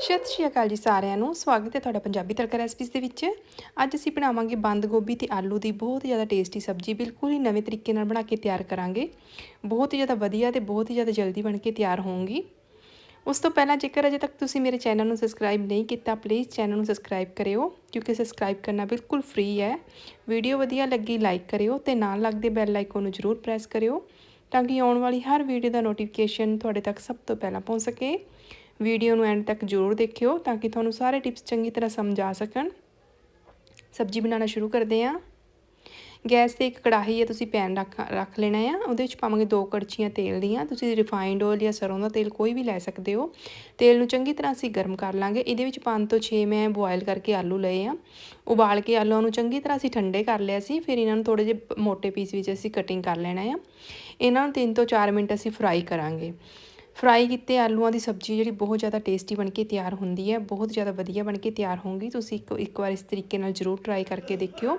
ਸਤਿ ਸ਼੍ਰੀ ਅਕਾਲ ਜੀ ਸਾਰਿਆਂ ਨੂੰ। ਸਵਾਗਤ ਹੈ ਤੁਹਾਡਾ ਪੰਜਾਬੀ ਤੜਕਾ ਰੈਸਪੀਜ਼ ਦੇ ਵਿੱਚ। ਅੱਜ ਅਸੀਂ ਬਣਾਵਾਂਗੇ ਬੰਦ ਗੋਭੀ ਤੇ ਆਲੂ ਦੀ ਬਹੁਤ ਹੀ ਜ਼ਿਆਦਾ ਟੇਸਟੀ ਸਬਜ਼ੀ। ਬਿਲਕੁਲ ਹੀ ਨਵੇਂ ਤਰੀਕੇ ਨਾਲ ਬਣਾ ਕੇ ਤਿਆਰ ਕਰਾਂਗੇ। ਬਹੁਤ ਹੀ ਜ਼ਿਆਦਾ ਵਧੀਆ ਤੇ ਬਹੁਤ ਹੀ ਜ਼ਿਆਦਾ ਜਲਦੀ ਬਣ ਕੇ ਤਿਆਰ ਹੋਊਗੀ। ਉਸ ਤੋਂ ਪਹਿਲਾਂ ਜੇਕਰ ਅਜੇ ਤੱਕ ਤੁਸੀਂ ਮੇਰੇ ਚੈਨਲ ਨੂੰ ਸਬਸਕ੍ਰਾਈਬ ਨਹੀਂ ਕੀਤਾ ਪਲੀਜ਼ ਚੈਨਲ ਨੂੰ ਸਬਸਕ੍ਰਾਈਬ ਕਰਿਓ, ਕਿਉਂਕਿ ਸਬਸਕ੍ਰਾਈਬ ਕਰਨਾ ਬਿਲਕੁਲ ਫ੍ਰੀ ਹੈ। ਵੀਡੀਓ ਵਧੀਆ ਲੱਗੀ ਲਾਈਕ ਕਰਿਓ ਤੇ ਨਾਲ ਲੱਗਦੇ ਬੈਲ ਆਈਕਨ ਨੂੰ ਜ਼ਰੂਰ ਪ੍ਰੈਸ ਕਰਿਓ, ਤਾਂ ਕਿ ਆਉਣ ਵਾਲੀ ਹਰ ਵੀਡੀਓ ਦਾ ਨੋਟੀਫਿਕੇਸ਼ਨ ਤੁਹਾਡੇ ਤੱਕ ਸਭ ਤੋਂ ਪਹਿਲਾਂ ਪਹੁੰਚ ਸਕੇ। ਵੀਡੀਓ ਨੂੰ ਐਂਡ ਤੱਕ ਜ਼ਰੂਰ ਦੇਖਿਓ ਤਾਂ ਕਿ ਤੁਹਾਨੂੰ ਸਾਰੇ ਟਿਪਸ ਚੰਗੀ ਤਰ੍ਹਾਂ ਸਮਝ ਆ ਸਕਣ। ਸਬਜ਼ੀ ਬਣਾਉਣਾ ਸ਼ੁਰੂ ਕਰਦੇ ਹਾਂ। ਗੈਸ ਤੇ ਇੱਕ ਕੜਾਹੀ ਹੈ ਤੁਸੀਂ ਪੈਨ ਰੱਖ ਰੱਖ ਲੈਣਾ ਆ। ਉਹਦੇ ਵਿੱਚ ਪਾਵਾਂਗੇ ਦੋ ਕੜਛੀਆਂ ਤੇਲ ਦੀਆਂ। ਤੁਸੀਂ ਰਿਫਾਈਨਡ ਆਇਲ ਜਾਂ ਸਰੋਂ ਦਾ ਤੇਲ ਕੋਈ ਵੀ ਲੈ ਸਕਦੇ ਹੋ। ਤੇਲ ਨੂੰ ਚੰਗੀ ਤਰ੍ਹਾਂ ਅਸੀਂ ਗਰਮ ਕਰ ਲਾਂਗੇ। ਇਹਦੇ ਵਿੱਚ 5 ਤੋਂ 6 ਮੈਂ ਬੋਇਲ ਕਰਕੇ ਆਲੂ ਲਏ ਆ। ਉਬਾਲ ਕੇ ਆਲੂਆਂ ਨੂੰ ਚੰਗੀ ਤਰ੍ਹਾਂ ਅਸੀਂ ਠੰਡੇ ਕਰ ਲਿਆ ਸੀ। ਫਿਰ ਇਹਨਾਂ ਨੂੰ ਥੋੜੇ ਜਿਹੇ ਮੋٹے ਪੀਸ ਵਿੱਚ ਅਸੀਂ ਕਟਿੰਗ ਕਰ ਲੈਣਾ ਆ। ਇਹਨਾਂ ਨੂੰ 3 ਤੋਂ 4 ਮਿੰਟ ਅਸੀਂ ਫਰਾਈ ਕਰਾਂਗੇ। ਫਰਾਈ ਕੀਤੇ ਆਲੂਆਂ ਦੀ ਸਬਜ਼ੀ ਜਿਹੜੀ ਬਹੁਤ ਜ਼ਿਆਦਾ ਟੇਸਟੀ ਬਣ ਕੇ ਤਿਆਰ ਹੁੰਦੀ ਹੈ, ਬਹੁਤ ਜ਼ਿਆਦਾ ਵਧੀਆ ਬਣ ਕੇ ਤਿਆਰ ਹੋਊਗੀ। ਤੁਸੀਂ ਇੱਕ ਇੱਕ ਵਾਰ ਇਸ ਤਰੀਕੇ ਨਾਲ ਜ਼ਰੂਰ ਟਰਾਈ ਕਰਕੇ ਦੇਖਿਓ।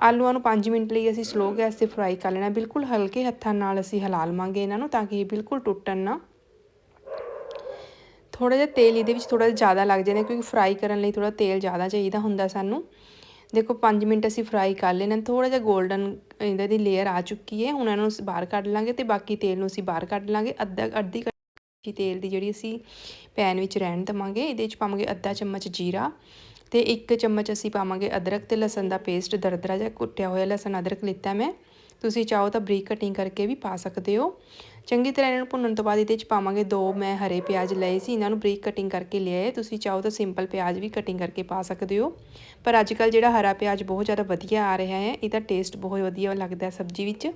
ਆਲੂਆਂ ਨੂੰ 5 ਮਿੰਟ ਲਈ ਅਸੀਂ ਸਲੋ ਗੈਸ ਤੇ ਫਰਾਈ ਕਰ ਲੈਣਾ। ਬਿਲਕੁਲ ਹਲਕੇ ਹੱਥਾਂ ਨਾਲ ਅਸੀਂ ਹਿਲਾ ਲਵਾਂਗੇ ਇਹਨਾਂ ਨੂੰ ਤਾਂ ਕਿ ਇਹ ਬਿਲਕੁਲ ਟੁੱਟਣ ਨਾ। ਥੋੜਾ ਜਿਹਾ ਤੇਲ ਇਹਦੇ ਵਿੱਚ ਥੋੜਾ ਜਿਹਾ ਜ਼ਿਆਦਾ ਲੱਗ ਜਾਂਦਾ ਕਿਉਂਕਿ ਫਰਾਈ ਕਰਨ ਲਈ ਥੋੜਾ ਤੇਲ ਜ਼ਿਆਦਾ ਚਾਹੀਦਾ ਹੁੰਦਾ ਸਾਨੂੰ। ਦੇਖੋ 5 ਮਿੰਟ ਅਸੀਂ ਫਰਾਈ ਕਰ ਲੈਣਾ। ਥੋੜਾ ਜਿਹਾ 골ਡਨ ਇਹਦਾ ਦੀ ਲੇਅਰ ਆ ਚੁੱਕੀ ਹੈ। ਹੁਣ ਇਹਨਾਂ ਨੂੰ ਬਾਹਰ ਕੱਢ ਲਾਂਗੇ ਤੇ ਬਾਕੀ ਤੇਲ ਨੂੰ ਅਸੀਂ ਬਾਹਰ ਕੱਢ ਲਾਂਗੇ। ਅੱਧਾ, ਅੱਧੀ ਕਿ ਤੇਲ ਦੀ ਜਿਹੜੀ ਅਸੀਂ ਪੈਨ ਵਿੱਚ ਰਹਿਣ ਦਵਾਂਗੇ, ਇਹਦੇ ਵਿੱਚ ਪਾਵਾਂਗੇ ਅੱਧਾ ਚਮਚ ਜੀਰਾ ਤੇ ਇੱਕ ਚਮਚ ਅਸੀਂ ਪਾਵਾਂਗੇ ਅਦਰਕ ਤੇ ਲਸਣ ਦਾ ਪੇਸਟ ਦਰਦਰਾ ਜਿਹਾ ਕੁੱਟਿਆ ਹੋਇਆ ਲਸਣ ਅਦਰਕ ਲਿੱਤਾ ਮੈਂ। ਤੁਸੀਂ ਚਾਹੋ ਤਾਂ ਬਰੀਕ ਕਟਿੰਗ ਕਰਕੇ ਵੀ ਪਾ ਸਕਦੇ ਹੋ। ਚੰਗੀ ਤਰ੍ਹਾਂ ਇਹਨਾਂ ਨੂੰ ਭੁੰਨਣ ਤੋਂ ਬਾਅਦ ਇਹਦੇ ਵਿੱਚ ਪਾਵਾਂਗੇ ਦੋ ਮੈਂ ਹਰੇ ਪਿਆਜ਼ ਲਏ ਸੀ, ਇਹਨਾਂ ਨੂੰ ਬਰੀਕ ਕਟਿੰਗ ਕਰਕੇ ਲਿਆਏ। ਤੁਸੀਂ ਚਾਹੋ ਤਾਂ ਸਿੰਪਲ ਪਿਆਜ਼ ਵੀ ਕਟਿੰਗ ਕਰਕੇ ਪਾ ਸਕਦੇ ਹੋ। ਪਰ ਅੱਜ ਕੱਲ ਜਿਹੜਾ ਹਰਾ ਪਿਆਜ਼ ਬਹੁਤ ਜ਼ਿਆਦਾ ਵਧੀਆ ਆ ਰਿਹਾ ਹੈ, ਇਹਦਾ ਟੇਸਟ ਬਹੁਤ ਵਧੀਆ ਲੱਗਦਾ ਸਬਜ਼ੀ ਵਿੱਚ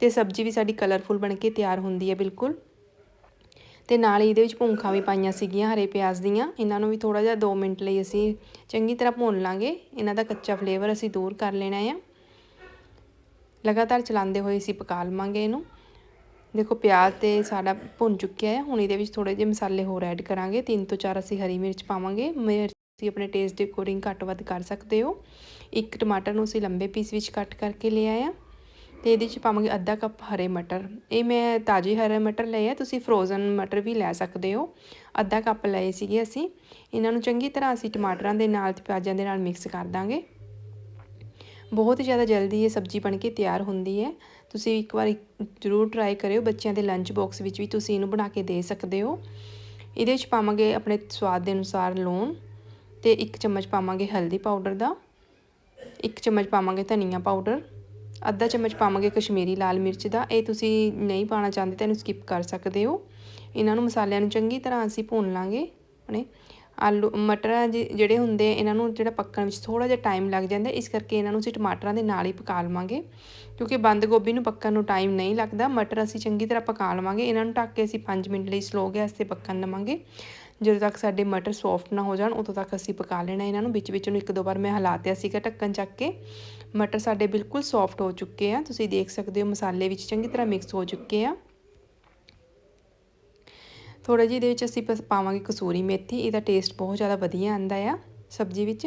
ਤੇ ਸਬਜ਼ੀ ਵੀ ਸਾਡੀ ਕਲਰਫੁਲ ਬਣ ਕੇ ਤਿਆਰ ਹੁੰਦੀ ਹੈ ਬਿਲਕੁਲ। ਤੇ ਨਾਲ ਹੀ ਇਹਦੇ ਵਿੱਚ ਭੁੰਖਾਂ ਵੀ ਪਾਈਆਂ ਸੀਗੀਆਂ ਹਰੇ ਪਿਆਜ਼ ਦੀਆਂ। ਇਹਨਾਂ ਨੂੰ ਵੀ ਥੋੜਾ ਜਿਹਾ 2 ਮਿੰਟ ਲਈ ਅਸੀਂ ਚੰਗੀ ਤਰ੍ਹਾਂ ਭੁੰਨ ਲਾਂਗੇ। ਇਹਨਾਂ ਦਾ ਕੱਚਾ ਫਲੇਵਰ ਅਸੀਂ ਦੂਰ ਕਰ ਲੈਣਾ ਆ। ਲਗਾਤਾਰ ਚਲਾਉਂਦੇ ਹੋਏ ਅਸੀਂ ਪਕਾ ਲਵਾਂਗੇ ਇਹਨੂੰ। ਦੇਖੋ, ਪਿਆਜ਼ ਤੇ ਸਾਡਾ ਭੁੰਨ ਚੁੱਕਿਆ ਹੈ ਹੁਣ ਇਹਦੇ ਵਿੱਚ ਥੋੜੇ ਜਿਹੇ ਮਸਾਲੇ ਹੋਰ ਐਡ ਕਰਾਂਗੇ। ਤਿੰਨ ਤੋਂ ਚਾਰ ਅਸੀਂ ਹਰੀ ਮਿਰਚ ਪਾਵਾਂਗੇ। ਮਿਰਚ ਤੁਸੀਂ ਆਪਣੇ ਟੇਸਟ ਦੇ ਅਕੋਰਡਿੰਗ ਘੱਟ ਵੱਧ ਕਰ ਸਕਦੇ ਹੋ। ਇੱਕ ਟਮਾਟਰ ਨੂੰ ਅਸੀਂ ਲੰਬੇ ਪੀਸ ਵਿੱਚ ਕੱਟ ਕਰਕੇ ਲਿਆ ਆ। ਤੇ ਇਹਦੇ 'ਚ ਪਾਵਾਂਗੇ ਅੱਧਾ ਕੱਪ ਹਰੇ ਮਟਰ। ਇਹ ਮੈਂ ਤਾਜ਼ੇ ਹਰੇ ਮਟਰ ਲਏ ਆ, ਤੁਸੀਂ ਫਰੋਜ਼ਨ ਮਟਰ ਵੀ ਲੈ ਸਕਦੇ ਹੋ। ਅੱਧਾ ਕੱਪ ਲਏ ਸੀਗੇ ਅਸੀਂ। ਇਹਨਾਂ ਨੂੰ ਚੰਗੀ ਤਰ੍ਹਾਂ ਅਸੀਂ ਟਮਾਟਰਾਂ ਦੇ ਨਾਲ ਤੇ ਪਿਆਜ਼ਾਂ ਦੇ ਨਾਲ ਮਿਕਸ ਕਰ ਦਾਂਗੇ। ਬਹੁਤ ਜ਼ਿਆਦਾ ਜਲਦੀ ਇਹ ਸਬਜ਼ੀ ਬਣ ਕੇ ਤਿਆਰ ਹੁੰਦੀ ਹੈ। ਤੁਸੀਂ ਇੱਕ ਵਾਰ ਜ਼ਰੂਰ ਟਰਾਈ ਕਰਿਓ, ਬੱਚਿਆਂ ਦੇ ਲੰਚ ਬਾਕਸ ਵਿੱਚ ਵੀ ਤੁਸੀਂ ਇਹਨੂੰ ਬਣਾ ਕੇ ਦੇ ਸਕਦੇ ਹੋ। ਇਹਦੇ ਵਿੱਚ ਪਾਵਾਂਗੇ ਆਪਣੇ ਸਵਾਦ ਦੇ ਅਨੁਸਾਰ ਲੂਣ ਤੇ ਇੱਕ ਚਮਚ ਪਾਵਾਂਗੇ ਹਲਦੀ ਪਾਊਡਰ ਦਾ। ਇੱਕ ਚਮਚ ਪਾਵਾਂਗੇ ਧਨੀਆ ਪਾਊਡਰ। ਅੱਧਾ ਚਮਚ ਪਾਵਾਂਗੇ ਕਸ਼ਮੀਰੀ ਲਾਲ ਮਿਰਚ ਦਾ। ਇਹ ਤੁਸੀਂ ਨਹੀਂ ਪਾਣਾ ਚਾਹੁੰਦੇ ਤਾਂ ਇਹਨੂੰ ਸਕਿਪ ਕਰ ਸਕਦੇ ਹੋ। ਇਹਨਾਂ ਨੂੰ ਮਸਾਲਿਆਂ ਨੂੰ ਚੰਗੀ ਤਰ੍ਹਾਂ ਅਸੀਂ ਭੁੰਨ ਲਾਂਗੇ। ਆਪਣੇ ਆਲੂ, ਮਟਰ ਜਿਹੜੇ ਹੁੰਦੇ ਇਹਨਾਂ ਨੂੰ ਜਿਹੜਾ ਪੱਕਣ ਵਿੱਚ ਥੋੜਾ ਜਿਹਾ ਟਾਈਮ ਲੱਗ ਜਾਂਦਾ ਇਸ ਕਰਕੇ ਇਹਨਾਂ ਨੂੰ ਅਸੀਂ ਟਮਾਟਰਾਂ ਦੇ ਨਾਲ ਹੀ ਪਕਾ ਲਵਾਂਗੇ। ਕਿਉਂਕਿ ਬੰਦ ਗੋਭੀ ਨੂੰ ਪੱਕਣ ਨੂੰ ਟਾਈਮ ਨਹੀਂ ਲੱਗਦਾ, ਮਟਰ ਅਸੀਂ ਚੰਗੀ ਤਰ੍ਹਾਂ ਪਕਾ ਲਵਾਂਗੇ, ਇਹਨਾਂ ਨੂੰ ਢੱਕ ਕੇ ਅਸੀਂ 5 ਮਿੰਟ ਲਈ ਸਲੋ ਗੈਸ ਤੇ ਪੱਕਣ ਲਵਾਂਗੇ। ਜਦੋਂ ਤੱਕ ਸਾਡੇ ਮਟਰ ਸੌਫਟ ਨਾ ਹੋ ਜਾਣ, ਉਦੋਂ ਤੱਕ ਅਸੀਂ ਪਕਾ ਲੈਣਾ ਇਹਨਾਂ ਨੂੰ, ਵਿੱਚ ਵਿੱਚ ਨੂੰ ਇੱਕ ਦੋ ਵਾਰ ਮੈਂ ਹਲਾਤਿਆ ਸੀਗਾ ਢੱਕਣ ਚੱਕ ਕੇ। ਮਟਰ ਸਾਡੇ ਬਿਲਕੁਲ ਸੌਫਟ ਹੋ ਚੁੱਕੇ ਆ, ਤੁਸੀਂ ਦੇਖ ਸਕਦੇ ਹੋ ਮਸਾਲੇ ਵਿੱਚ ਚੰਗੀ ਤਰ੍ਹਾਂ ਮਿਕਸ ਹੋ ਚੁੱਕੇ ਆ। ਥੋੜਾ ਜਿਹਾ ਇਹਦੇ ਵਿੱਚ ਅਸੀਂ ਪਾਵਾਂਗੇ ਕਸੂਰੀ ਮੇਥੀ, ਇਹਦਾ ਟੇਸਟ ਬਹੁਤ ਜ਼ਿਆਦਾ ਵਧੀਆ ਆਂਦਾ ਆ ਸਬਜ਼ੀ ਵਿੱਚ।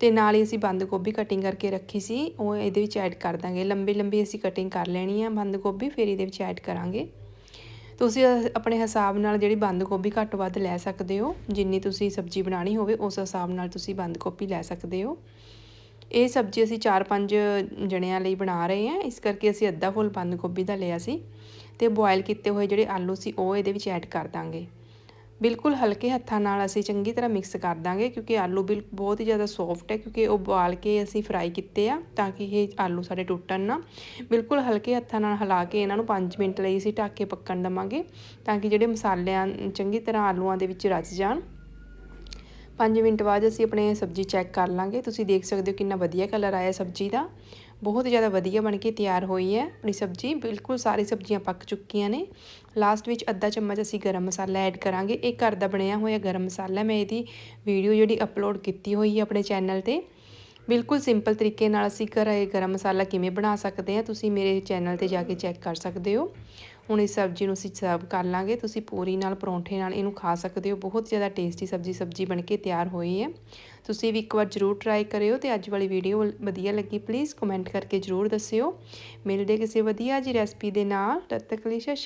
ਤੇ ਨਾਲ ਹੀ ਅਸੀਂ ਬੰਦ ਗੋਭੀ ਕਟਿੰਗ ਕਰਕੇ ਰੱਖੀ ਸੀ, ਉਹ ਇਹਦੇ ਵਿੱਚ ਐਡ ਕਰ ਦਾਂਗੇ। ਲੰਬੀ ਲੰਬੀ ਅਸੀਂ ਕਟਿੰਗ ਕਰ ਲੈਣੀ ਆ ਬੰਦ ਗੋਭੀ, ਫਿਰ ਇਹਦੇ ਵਿੱਚ ਐਡ ਕਰਾਂਗੇ। ਤੁਸੀਂ ਆਪਣੇ ਹਿਸਾਬ ਨਾਲ ਜਿਹੜੀ ਬੰਦ ਗੋਭੀ ਘੱਟ ਵੱਧ ਲੈ ਸਕਦੇ ਹੋ, ਜਿੰਨੀ ਤੁਸੀਂ ਸਬਜ਼ੀ ਬਣਾਣੀ ਹੋਵੇ, ਉਸ ਹਿਸਾਬ ਨਾਲ ਤੁਸੀਂ ਬੰਦ ਗੋਭੀ ਲੈ ਸਕਦੇ ਹੋ। ਇਹ ਸਬਜ਼ੀ ਅਸੀਂ 4-5 ਜਣਿਆਂ ਲਈ ਬਣਾ ਰਹੇ ਹਾਂ ਇਸ ਕਰਕੇ ਅਸੀਂ ਅੱਧਾ ਫੁੱਲ ਬੰਦ ਗੋਭੀ ਦਾ ਲਿਆ ਸੀ। ਤੇ ਬੋਇਲ ਕੀਤੇ ਹੋਏ ਜਿਹੜੇ ਆਲੂ ਸੀ, ਉਹ ਇਹਦੇ ਵਿੱਚ ਐਡ ਕਰ ਦਾਂਗੇ। ਬਿਲਕੁਲ ਹਲਕੇ ਹੱਥਾਂ ਨਾਲ ਅਸੀਂ ਚੰਗੀ ਤਰ੍ਹਾਂ ਮਿਕਸ ਕਰ ਦਾਂਗੇ, ਕਿਉਂਕਿ ਆਲੂ ਬਿਲ, ਬਹੁਤ ਹੀ ਜ਼ਿਆਦਾ ਸੌਫਟ ਹੈ, ਕਿਉਂਕਿ ਉਹ ਉਬਾਲ ਕੇ ਅਸੀਂ ਫਰਾਈ ਕੀਤੇ ਆ, ਤਾਂ ਕਿ ਇਹ ਆਲੂ ਸਾਡੇ ਟੁੱਟਣ ਨਾ। ਬਿਲਕੁਲ ਹਲਕੇ ਹੱਥਾਂ ਨਾਲ ਹਿਲਾ ਕੇ ਇਹਨਾਂ ਨੂੰ 5 ਮਿੰਟ ਲਈ ਅਸੀਂ ਢੱਕ ਕੇ ਪੱਕਣ ਦਵਾਂਗੇ, ਤਾਂ ਕਿ ਜਿਹੜੇ ਮਸਾਲਿਆਂ, ਚੰਗੀ ਤਰ੍ਹਾਂ ਆਲੂਆਂ ਦੇ ਵਿੱਚ ਰਚ ਜਾਣ। 5 ਮਿੰਟ ਬਾਅਦ ਅਸੀਂ ਆਪਣੇ ਸਬਜ਼ੀ ਚੈੱਕ ਕਰ ਲਾਂਗੇ। ਤੁਸੀਂ ਦੇਖ ਸਕਦੇ ਹੋ ਕਿੰਨਾ ਵਧੀਆ ਕਲਰ ਆਇਆ ਸਬਜ਼ੀ ਦਾ। ਬਹੁਤ ਜ਼ਿਆਦਾ ਵਧੀਆ ਬਣ ਕੇ ਤਿਆਰ ਹੋਈ ਹੈ ਆਪਣੀ ਸਬਜ਼ੀ। ਬਿਲਕੁਲ ਸਾਰੀ ਸਬਜ਼ੀਆਂ ਪੱਕ ਚੁੱਕੀਆਂ ਨੇ। ਲਾਸਟ ਵਿੱਚ ਅੱਧਾ ਚਮਚ ਅਸੀਂ ਗਰਮ ਮਸਾਲਾ ਐਡ ਕਰਾਂਗੇ। ਇਹ ਘਰ ਦਾ ਬਣਿਆ ਹੋਇਆ ਗਰਮ ਮਸਾਲਾ। ਮੈਂ ਇਹਦੀ ਵੀਡੀਓ ਜਿਹੜੀ ਅਪਲੋਡ ਕੀਤੀ ਹੋਈ ਹੈ ਆਪਣੇ ਚੈਨਲ ਤੇ। ਬਿਲਕੁਲ ਸਿੰਪਲ ਤਰੀਕੇ ਨਾਲ ਅਸੀਂ ਘਰੇ ਗਰਮ ਮਸਾਲਾ ਕਿਵੇਂ ਬਣਾ ਸਕਦੇ ਹਾਂ, ਤੁਸੀਂ ਮੇਰੇ ਚੈਨਲ ਤੇ ਜਾ ਕੇ ਚੈੱਕ ਕਰ ਸਕਦੇ ਹੋ। ਹੁਣ ਇਸ ਸਬਜ਼ੀ ਨੂੰ ਅਸੀਂ ਸਰਵ ਕਰ ਲਾਂਗੇ, ਤੁਸੀਂ ਪੂਰੀ ਨਾਲ ਪਰੌਂਠੇ ਨਾਲ ਇਹਨੂੰ ਖਾ ਸਕਦੇ ਹੋ, ਬਹੁਤ ਜ਼ਿਆਦਾ ਟੇਸਟੀ ਸਬਜ਼ੀ ਸਬਜ਼ੀ ਬਣ ਕੇ ਤਿਆਰ ਹੋਈ ਹੈ। ਤੁਸੀਂ ਵੀ ਇੱਕ ਵਾਰ ਜ਼ਰੂਰ ਟਰਾਈ ਕਰਿਓ ਤੇ ਅੱਜ ਵਾਲੀ ਵੀਡੀਓ ਵਧੀਆ ਲੱਗੀ ਪਲੀਜ਼ ਕਮੈਂਟ ਕਰਕੇ ਜ਼ਰੂਰ ਦੱਸਿਓ। ਮਿਲਦੇ ਕਿਸੇ ਵਧੀਆ ਜੀ ਰੈਸਪੀ ਦੇ ਨਾਲ, ਤਦ ਤੱਕ ਲਈ ਸਤਿ